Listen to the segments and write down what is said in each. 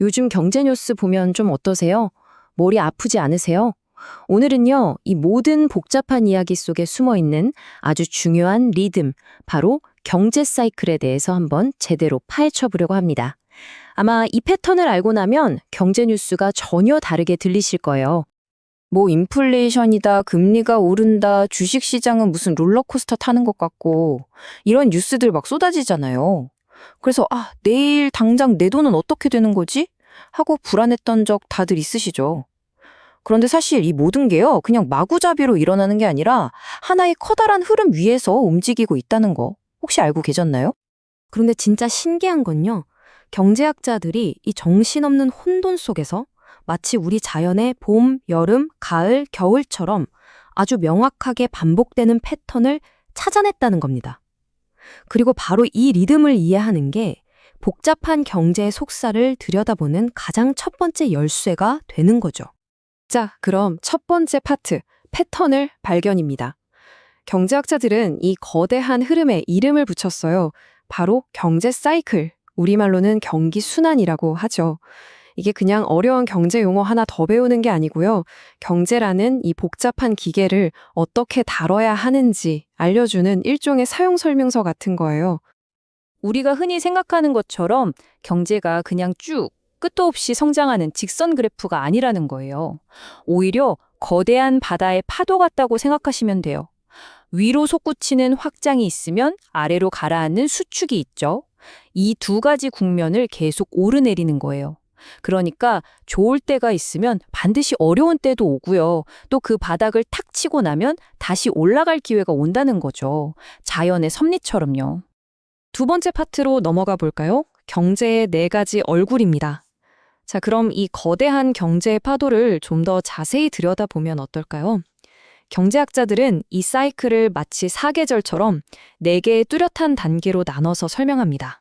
요즘 경제 뉴스 보면 좀 어떠세요? 머리 아프지 않으세요? 오늘은요, 이 모든 복잡한 이야기 속에 숨어 있는 아주 중요한 리듬, 바로 경제 사이클에 대해서 한번 제대로 파헤쳐 보려고 합니다. 아마 이 패턴을 알고 나면 경제 뉴스가 전혀 다르게 들리실 거예요. 뭐 인플레이션이다, 금리가 오른다, 주식 시장은 무슨 롤러코스터 타는 것 같고 이런 뉴스들 막 쏟아지잖아요. 그래서 아, 내일 당장 내 돈은 어떻게 되는 거지? 하고 불안했던 적 다들 있으시죠. 그런데 사실 이 모든 게요, 그냥 마구잡이로 일어나는 게 아니라 하나의 커다란 흐름 위에서 움직이고 있다는 거 혹시 알고 계셨나요? 그런데 진짜 신기한 건요. 경제학자들이 이 정신없는 혼돈 속에서 마치 우리 자연의 봄, 여름, 가을, 겨울처럼 아주 명확하게 반복되는 패턴을 찾아냈다는 겁니다. 그리고 바로 이 리듬을 이해하는 게 복잡한 경제의 속살을 들여다보는 가장 첫 번째 열쇠가 되는 거죠. 자, 그럼 첫 번째 파트, 패턴을 발견입니다. 경제학자들은 이 거대한 흐름에 이름을 붙였어요. 바로 경제 사이클, 우리말로는 경기 순환이라고 하죠. 이게 그냥 어려운 경제 용어 하나 더 배우는 게 아니고요. 경제라는 이 복잡한 기계를 어떻게 다뤄야 하는지 알려주는 일종의 사용 설명서 같은 거예요. 우리가 흔히 생각하는 것처럼 경제가 그냥 쭉 끝도 없이 성장하는 직선 그래프가 아니라는 거예요. 오히려 거대한 바다의 파도 같다고 생각하시면 돼요. 위로 솟구치는 확장이 있으면 아래로 가라앉는 수축이 있죠. 이 두 가지 국면을 계속 오르내리는 거예요. 그러니까 좋을 때가 있으면 반드시 어려운 때도 오고요. 또 그 바닥을 탁 치고 나면 다시 올라갈 기회가 온다는 거죠. 자연의 섭리처럼요. 두 번째 파트로 넘어가 볼까요? 경제의 네 가지 얼굴입니다. 자, 그럼 이 거대한 경제의 파도를 좀 더 자세히 들여다보면 어떨까요? 경제학자들은 이 사이클을 마치 사계절처럼 네 개의 뚜렷한 단계로 나눠서 설명합니다.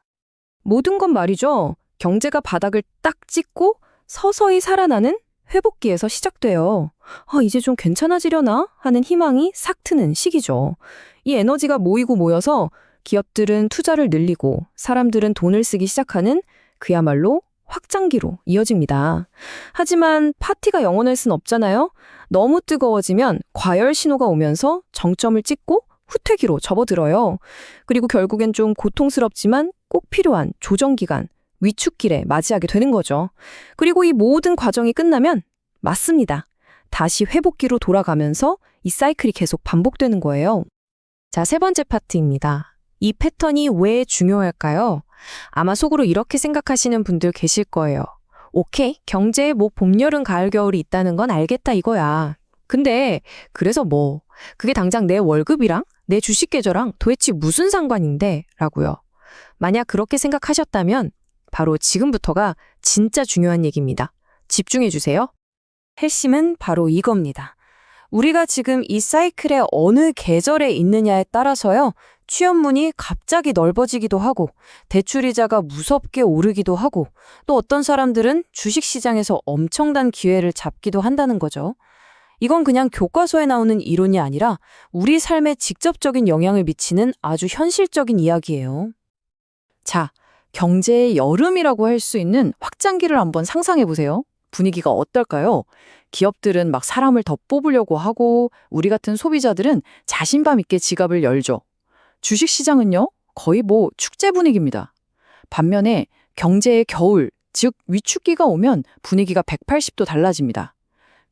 모든 건 말이죠. 경제가 바닥을 딱 찍고 서서히 살아나는 회복기에서 시작돼요. 아, 이제 좀 괜찮아지려나? 하는 희망이 싹 트는 시기죠. 이 에너지가 모이고 모여서 기업들은 투자를 늘리고 사람들은 돈을 쓰기 시작하는 그야말로 확장기로 이어집니다. 하지만 파티가 영원할 순 없잖아요. 너무 뜨거워지면 과열 신호가 오면서 정점을 찍고 후퇴기로 접어들어요. 그리고 결국엔 좀 고통스럽지만 꼭 필요한 조정기간, 위축기를 맞이하게 되는 거죠. 그리고 이 모든 과정이 끝나면 맞습니다. 다시 회복기로 돌아가면서 이 사이클이 계속 반복되는 거예요. 자, 세 번째 파트입니다. 이 패턴이 왜 중요할까요? 아마 속으로 이렇게 생각하시는 분들 계실 거예요. 오케이, 경제에 뭐 봄, 여름, 가을, 겨울이 있다는 건 알겠다 이거야. 근데 그래서 뭐 그게 당장 내 월급이랑 내 주식 계좌랑 도대체 무슨 상관인데? 라고요. 만약 그렇게 생각하셨다면 바로 지금부터가 진짜 중요한 얘기입니다. 집중해 주세요. 핵심은 바로 이겁니다. 우리가 지금 이 사이클의 어느 계절에 있느냐에 따라서요. 취업문이 갑자기 넓어지기도 하고 대출이자가 무섭게 오르기도 하고 또 어떤 사람들은 주식시장에서 엄청난 기회를 잡기도 한다는 거죠. 이건 그냥 교과서에 나오는 이론이 아니라 우리 삶에 직접적인 영향을 미치는 아주 현실적인 이야기예요. 자, 경제의 여름이라고 할 수 있는 확장기를 한번 상상해 보세요. 분위기가 어떨까요? 기업들은 막 사람을 더 뽑으려고 하고 우리 같은 소비자들은 자신감 있게 지갑을 열죠. 주식 시장은요, 거의 뭐 축제 분위기입니다. 반면에 경제의 겨울, 즉 위축기가 오면 분위기가 180도 달라집니다.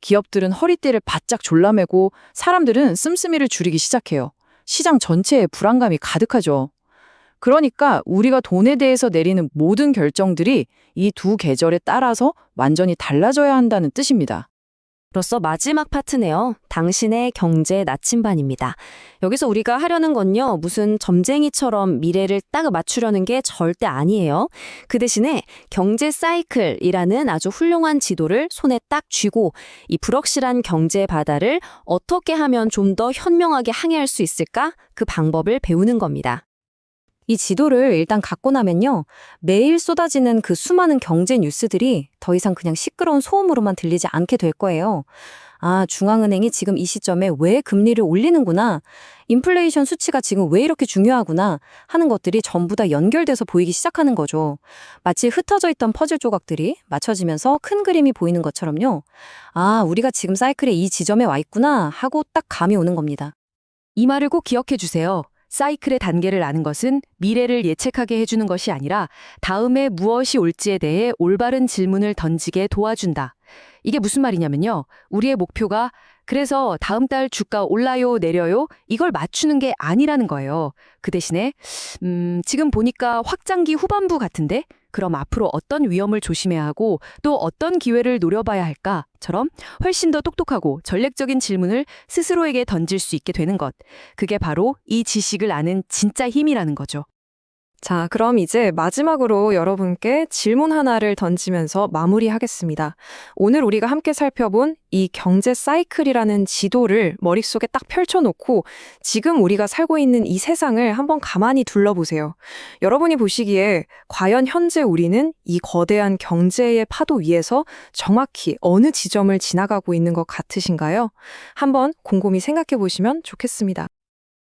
기업들은 허리띠를 바짝 졸라매고 사람들은 씀씀이를 줄이기 시작해요. 시장 전체에 불안감이 가득하죠. 그러니까 우리가 돈에 대해서 내리는 모든 결정들이 이 두 계절에 따라서 완전히 달라져야 한다는 뜻입니다. 로서 마지막 파트네요. 당신의 경제 나침반입니다. 여기서 우리가 하려는 건요, 무슨 점쟁이처럼 미래를 딱 맞추려는 게 절대 아니에요. 그 대신에 경제 사이클이라는 아주 훌륭한 지도를 손에 딱 쥐고 이 불확실한 경제 바다를 어떻게 하면 좀 더 현명하게 항해할 수 있을까? 그 방법을 배우는 겁니다. 이 지도를 일단 갖고 나면요. 매일 쏟아지는 그 수많은 경제 뉴스들이 더 이상 그냥 시끄러운 소음으로만 들리지 않게 될 거예요. 아, 중앙은행이 지금 이 시점에 왜 금리를 올리는구나. 인플레이션 수치가 지금 왜 이렇게 중요하구나 하는 것들이 전부 다 연결돼서 보이기 시작하는 거죠. 마치 흩어져 있던 퍼즐 조각들이 맞춰지면서 큰 그림이 보이는 것처럼요. 아, 우리가 지금 사이클의 이 지점에 와 있구나 하고 딱 감이 오는 겁니다. 이 말을 꼭 기억해 주세요. 사이클의 단계를 아는 것은 미래를 예측하게 해주는 것이 아니라 다음에 무엇이 올지에 대해 올바른 질문을 던지게 도와준다. 이게 무슨 말이냐면요. 우리의 목표가 그래서 다음 달 주가 올라요, 내려요? 이걸 맞추는 게 아니라는 거예요. 그 대신에, 음, 지금 보니까 확장기 후반부 같은데? 그럼 앞으로 어떤 위험을 조심해야 하고 또 어떤 기회를 노려봐야 할까?처럼 훨씬 더 똑똑하고 전략적인 질문을 스스로에게 던질 수 있게 되는 것. 그게 바로 이 지식을 아는 진짜 힘이라는 거죠. 자, 그럼 이제 마지막으로 여러분께 질문 하나를 던지면서 마무리하겠습니다. 오늘 우리가 함께 살펴본 이 경제 사이클이라는 지도를 머릿속에 딱 펼쳐놓고 지금 우리가 살고 있는 이 세상을 한번 가만히 둘러보세요. 여러분이 보시기에 과연 현재 우리는 이 거대한 경제의 파도 위에서 정확히 어느 지점을 지나가고 있는 것 같으신가요? 한번 곰곰이 생각해 보시면 좋겠습니다.